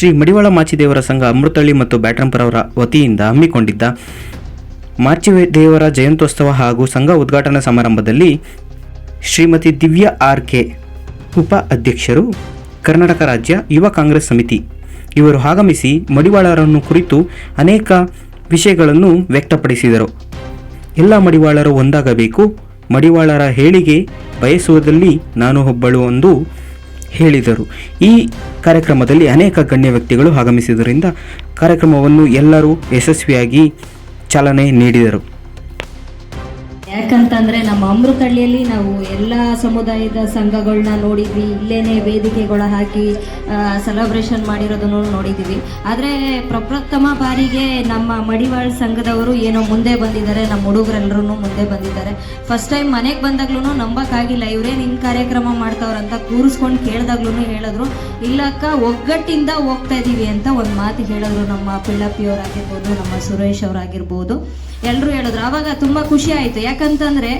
ಶ್ರೀ ಮಡಿವಾಳ ಮಾಚಿದೇವರ ಸಂಘ ಅಮೃತಹಳ್ಳಿ ಮತ್ತು ಬ್ಯಾಟ್ರಂಪುರವರ ವತಿಯಿಂದ ಹಮ್ಮಿಕೊಂಡಿದ್ದ ಮಾಚಿದೇವರ ಜಯಂತ್ಯೋತ್ಸವ ಹಾಗೂ ಸಂಘ ಉದ್ಘಾಟನಾ ಸಮಾರಂಭದಲ್ಲಿ ಶ್ರೀಮತಿ ದಿವ್ಯಾ ಆರ್ ಕೆ ಉಪ ಅಧ್ಯಕ್ಷರು, ಕರ್ನಾಟಕ ರಾಜ್ಯ ಯುವ ಕಾಂಗ್ರೆಸ್ ಸಮಿತಿ. ಇವರು ಆಗಮಿಸಿ ಮಡಿವಾಳರನ್ನು ಕುರಿತು ಅನೇಕ ವಿಷಯಗಳನ್ನು ವ್ಯಕ್ತಪಡಿಸಿದರು. ಎಲ್ಲ ಮಡಿವಾಳರು ಒಂದಾಗಬೇಕು. ಮಡಿವಾಳರ ಹೇಳಿಗೆ ಬಯಸುವುದಲ್ಲಿ ನಾನು ಒಬ್ಬಳು ಎಂದು ಹೇಳಿದರು. ಈ ಕಾರ್ಯಕ್ರಮದಲ್ಲಿ ಅನೇಕ ಗಣ್ಯ ವ್ಯಕ್ತಿಗಳು ಆಗಮಿಸಿದ್ದರಿಂದ ಕಾರ್ಯಕ್ರಮವನ್ನು ಎಲ್ಲರೂ ಯಶಸ್ವಿಯಾಗಿ ಚಾಲನೆ ನೀಡಿದರು. ಯಾಕಂತಂದ್ರೆ ನಮ್ಮ ಅಮೃತಹಳ್ಳಿಯಲ್ಲಿ ನಾವು ಎಲ್ಲ ಸಮುದಾಯದ ಸಂಘಗಳನ್ನ ನೋಡಿದ್ವಿ. ಇಲ್ಲೇನೆ ವೇದಿಕೆಗಳ ಹಾಕಿ ಸೆಲೆಬ್ರೇಷನ್ ಮಾಡಿರೋದನ್ನು ನೋಡಿದ್ದೀವಿ. ಆದರೆ ಪ್ರಪ್ರಥಮ ಬಾರಿಗೆ ನಮ್ಮ ಮಡಿವಾಳ್ ಸಂಘದವರು ಏನೋ ಮುಂದೆ ಬಂದಿದ್ದಾರೆ. ನಮ್ಮ ಹುಡುಗರೆಲ್ಲರೂ ಮುಂದೆ ಬಂದಿದ್ದಾರೆ. ಫಸ್ಟ್ ಟೈಮ್ ಮನೆಗೆ ಬಂದಾಗ್ಲೂ ನಂಬಕ್ಕಾಗಿಲ್ಲ. ಇವರೇ ಹಿಂಗೆ ಕಾರ್ಯಕ್ರಮ ಮಾಡ್ತಾವ್ರಂತ ಕೂರಿಸ್ಕೊಂಡು ಕೇಳಿದಾಗ್ಲೂ ಹೇಳಿದ್ರು. ಇಲ್ಲಕ್ಕ, ಒಗ್ಗಟ್ಟಿಂದ ಹೋಗ್ತಾ ಇದೀವಿ ಅಂತ ಒಂದು ಮಾತು ಹೇಳಿದ್ರು ನಮ್ಮ ಪಿಳ್ಳಪ್ಪಿಯವರಾಗಿರ್ಬೋದು ನಮ್ಮ ಸುರೇಶ್ ಅವರಾಗಿರ್ಬೋದು. ಎಲ್ಲರೂ ಹೇಳಿದ್ರು. ಆವಾಗ ತುಂಬಾ ಖುಷಿ ಆಯ್ತು. ಯಾಕಂತಂದ್ರೆ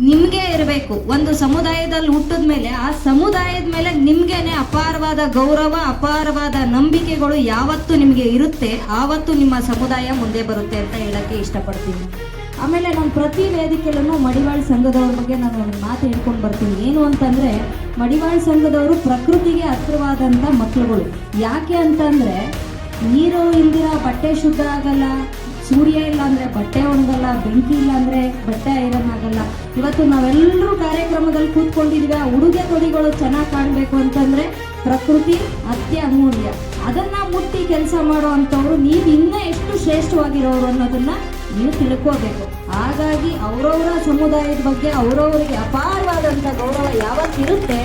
ನಿಮ್ಗೆ ಇರಬೇಕು. ಒಂದು ಸಮುದಾಯದಲ್ಲಿ ಹುಟ್ಟಿದ ಮೇಲೆ, ಆ ಸಮುದಾಯದ ಮೇಲೆ ನಿಮ್ಗೇನೆ ಅಪಾರವಾದ ಗೌರವ, ಅಪಾರವಾದ ನಂಬಿಕೆಗಳು ಯಾವತ್ತು ನಿಮಗೆ ಇರುತ್ತೆ. ಆವತ್ತು ನಿಮ್ಮ ಸಮುದಾಯ ಮುಂದೆ ಬರುತ್ತೆ ಅಂತ ಹೇಳಕ್ಕೆ ಇಷ್ಟಪಡ್ತೀನಿ. ಆಮೇಲೆ ನಾನು ಪ್ರತಿ ವೇದಿಕೆಯಲ್ಲೂ ಮಡಿವಾಳ್ ಸಂಘದವ್ರ ಬಗ್ಗೆ ನಾನು ಒಂದು ಮಾತು ಹೇಳ್ಕೊಂಡು ಬರ್ತೀನಿ. ಏನು ಅಂತಂದ್ರೆ, ಮಡಿವಾಳ್ ಸಂಘದವರು ಪ್ರಕೃತಿಗೆ ಹತ್ತಿರವಾದಂಥ ಮಕ್ಕಳುಗಳು ಯಾಕೆ ಅಂತಂದ್ರೆ, ನೀರು ಇಲ್ದಿರ ಬಟ್ಟೆ ಶುದ್ಧ ಆಗಲ್ಲ ಸೂರ್ಯ ಇಲ್ಲ ಅಂದ್ರೆ ಬಟ್ಟೆ ಒಣಗಲ್ಲ, ಬೆಂಕಿ ಇಲ್ಲ ಅಂದ್ರೆ ಬಟ್ಟೆ ಐರನ್ ಆಗಲ್ಲ. ಇವತ್ತು ನಾವೆಲ್ಲರೂ ಕಾರ್ಯಕ್ರಮದಲ್ಲಿ ಕೂತ್ಕೊಂಡಿದೀವಿ. ಆ ಉಡುಗೆ ತೊಡಿಗಳು ಚೆನ್ನಾಗಿ ಕಾಣಬೇಕು ಅಂತಂದ್ರೆ ಪ್ರಕೃತಿ ಅತ್ಯ ಅಮೂಲ್ಯ. ಅದನ್ನ ಮುಟ್ಟಿ ಕೆಲಸ ಮಾಡೋ ಅಂಥವ್ರು ನೀವು ಇನ್ನೂ ಎಷ್ಟು ಶ್ರೇಷ್ಠವಾಗಿರೋರು ಅನ್ನೋದನ್ನ ನೀವು ತಿಳ್ಕೋಬೇಕು. ಹಾಗಾಗಿ ಅವರವರ ಸಮುದಾಯದ ಬಗ್ಗೆ, ಅವರವರಿಗೆ ಅಪಾರವಾದಂಥ ಗೌರವ ಯಾವತ್ತಿರುತ್ತೆ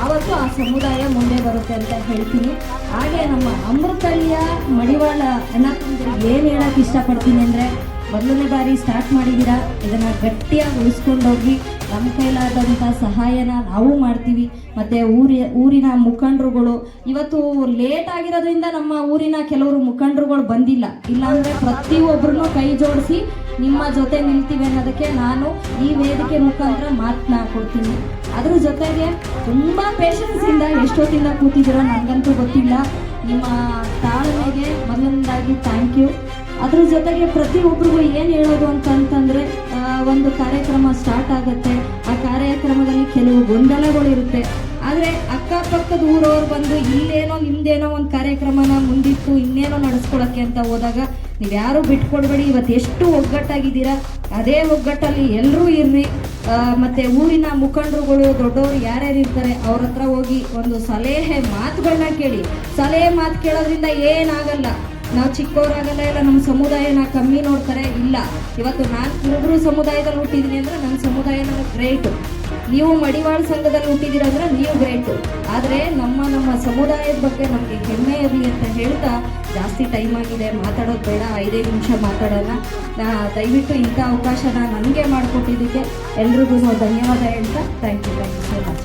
ಆವತ್ತು ಆ ಸಮುದಾಯ ಮುಂದೆ ಬರುತ್ತೆ ಅಂತ ಹೇಳ್ತೀನಿ. ಹಾಗೆ ನಮ್ಮ ಅಮೃತಳ್ಳಿಯ ಮಡಿವಾಳ ಅಣ್ಣತಂದ್ರಿಗೆ ಏನು ಹೇಳಕ್ಕೆ ಇಷ್ಟಪಡ್ತೀನಿ ಅಂದರೆ, ಮೊದಲನೇ ಬಾರಿ ಸ್ಟಾರ್ಟ್ ಮಾಡಿದ್ದೀರಾ? ಇದನ್ನು ಗಟ್ಟಿಯಾಗಿ ಉಳಿಸ್ಕೊಂಡೋಗಿ ನಮ್ಮ ಕೈಲಾದಂಥ ಸಹಾಯನ ನಾವು ಮಾಡ್ತೀವಿ. ಮತ್ತು ಊರಿ, ಊರಿನ ಮುಖಂಡರುಗಳು, ಇವತ್ತು ಲೇಟ್ ಆಗಿರೋದ್ರಿಂದ ನಮ್ಮ ಊರಿನ ಕೆಲವರು ಮುಖಂಡರುಗಳು ಬಂದಿಲ್ಲ. ಇಲ್ಲಾಂದರೆ ಪ್ರತಿಯೊಬ್ಬರನ್ನು ಕೈ ಜೋಡಿಸಿ, ನಿಮ್ಮ ಜೊತೆ ನಿಲ್ತೀವಿ ಅನ್ನೋದಕ್ಕೆ ನಾನು ಈ ವೇದಿಕೆ ಮುಖಾಂತರ ಮಾತನ್ನ ಕೊಡ್ತೀನಿ. ಅದ್ರ ಜೊತೆಗೆ ತುಂಬ ಪೇಷನ್ಸಿಂದ ಎಷ್ಟೊತ್ತಿಂದ ಕೂತಿದ್ದೀರೋ ನನಗಂತೂ ಗೊತ್ತಿಲ್ಲ. ನಿಮ್ಮ ತಾಳ್ಮೆಗೆ ಮೊದಲನೇದಾಗಿ ಥ್ಯಾಂಕ್ ಯು ಅದ್ರ ಜೊತೆಗೆ ಪ್ರತಿಯೊಬ್ಬರಿಗೂ ಏನು ಹೇಳೋದು ಅಂತಂತಂದರೆ ಒಂದು ಕಾರ್ಯಕ್ರಮ ಸ್ಟಾರ್ಟ್ ಆಗುತ್ತೆ. ಆ ಕಾರ್ಯಕ್ರಮದಲ್ಲಿ ಕೆಲವು ಗೊಂದಲಗಳಿರುತ್ತೆ. ಆದರೆ ಅಕ್ಕಪಕ್ಕದ ಊರವ್ರು ಬಂದು ಇಲ್ಲೇನೋ ನಿಮ್ದೇನೋ ಒಂದು ಕಾರ್ಯಕ್ರಮನ ಮುಂದಿಟ್ಟು ಇನ್ನೇನೋ ನಡೆಸ್ಕೊಳಕ್ಕೆ ಅಂತ ಹೋದಾಗ ನೀವು ಯಾರು ಬಿಟ್ಕೊಡ್ಬೇಡಿ, ಇವತ್ತು ಎಷ್ಟು ಒಗ್ಗಟ್ಟಾಗಿದ್ದೀರಾ? ಅದೇ ಒಗ್ಗಟ್ಟಲ್ಲಿ ಎಲ್ಲರೂ ಇರ್ರಿ. ಮತ್ತೆ ಊರಿನ ಮುಖಂಡರುಗಳು, ದೊಡ್ಡವರು ಯಾರ್ಯಾರು ಇರ್ತಾರೆ, ಅವ್ರ ಹತ್ರ ಹೋಗಿ ಒಂದು ಸಲಹೆ ಮಾತುಗಳನ್ನ ಕೇಳಿ. ಸಲಹೆ ಮಾತು ಕೇಳೋದ್ರಿಂದ ಏನಾಗಲ್ಲ. ನಾವು ಚಿಕ್ಕವರಾಗಲ್ಲ ಇಲ್ಲ ನಮ್ಮ ಸಮುದಾಯನ ಕಮ್ಮಿ ನೋಡ್ತಾರೆ. ಇಲ್ಲ, ಇವತ್ತು ನಾನು ಕುರುಬರು ಸಮುದಾಯದಲ್ಲಿ ಹುಟ್ಟಿದ್ದೀನಿ ಅಂದ್ರೆ ನನ್ನ ಸಮುದಾಯ ನನಗೆ ಗ್ರೇಟು. ನೀವು ಮಡಿವಾಳ ಸಂಘದಲ್ಲಿ ಹುಟ್ಟಿದ್ದೀರಂದ್ರೆ ನೀವು ಗ್ರೇಟು. ಆದರೆ ನಮ್ಮ ನಮ್ಮ ಸಮುದಾಯದ ಬಗ್ಗೆ ನಮಗೆ ಹೆಮ್ಮೆ ಇರಲಿ ಅಂತ ಹೇಳ್ತಾ ಜಾಸ್ತಿ ಟೈಮ್ ಆಗಿದೆ. ಮಾತಾಡೋದು ಬೇಡ ಐದೈದು ನಿಮಿಷ ಮಾತಾಡೋಣ. ದಯವಿಟ್ಟು ಇಂಥ ಅವಕಾಶನ ನನಗೆ ಮಾಡಿಕೊಟ್ಟಿದ್ದಕ್ಕೆ ಎಲ್ರಿಗೂ ಧನ್ಯವಾದ ಹೇಳ್ತಾ thank you thank you so much